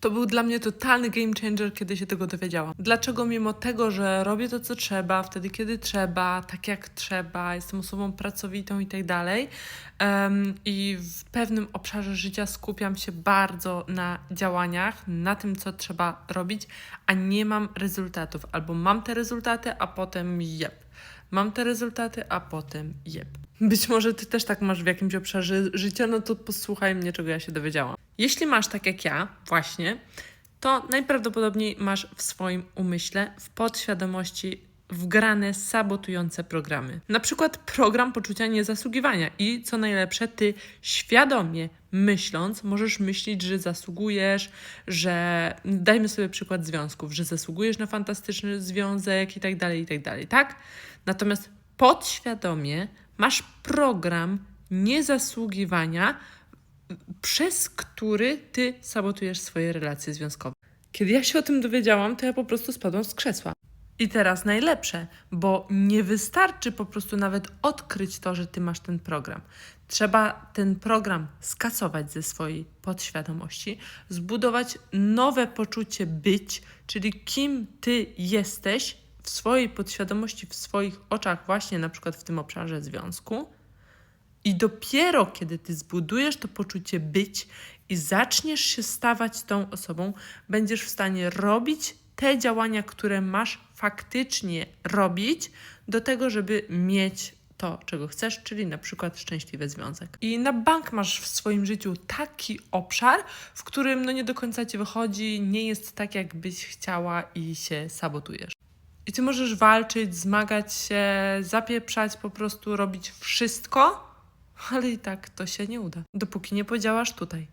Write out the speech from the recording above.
To był dla mnie totalny game changer, kiedy się tego dowiedziałam. Dlaczego mimo tego, że robię to, co trzeba, wtedy, kiedy trzeba, tak jak trzeba, jestem osobą pracowitą i tak dalej, i w pewnym obszarze życia skupiam się bardzo na działaniach, na tym, co trzeba robić, a nie mam rezultatów. Albo mam te rezultaty, a potem jeb. Mam te rezultaty, a potem jeb. Być może ty też tak masz w jakimś obszarze życia, no to posłuchaj mnie, czego ja się dowiedziałam. Jeśli masz tak jak ja, właśnie, to najprawdopodobniej masz w swoim umyśle, w podświadomości wgrane sabotujące programy. Na przykład program poczucia niezasługiwania i co najlepsze, ty świadomie myśląc, możesz myśleć, że zasługujesz, że dajmy sobie przykład związków, że zasługujesz na fantastyczny związek i tak dalej, i tak dalej, tak? Natomiast podświadomie masz program niezasługiwania, przez który ty sabotujesz swoje relacje związkowe. Kiedy ja się o tym dowiedziałam, to ja po prostu spadłam z krzesła. I teraz najlepsze, bo nie wystarczy po prostu nawet odkryć to, że ty masz ten program. Trzeba ten program skasować ze swojej podświadomości, zbudować nowe poczucie być, czyli kim ty jesteś w swojej podświadomości, w swoich oczach, właśnie na przykład w tym obszarze związku. I dopiero kiedy ty zbudujesz to poczucie być i zaczniesz się stawać tą osobą, będziesz w stanie robić te działania, które masz faktycznie robić, do tego, żeby mieć to, czego chcesz, czyli na przykład szczęśliwy związek. I na bank masz w swoim życiu taki obszar, w którym no nie do końca ci wychodzi, nie jest tak, jakbyś chciała i się sabotujesz. I ty możesz walczyć, zmagać się, zapieprzać, po prostu robić wszystko, ale i tak to się nie uda, dopóki nie podziałasz tutaj.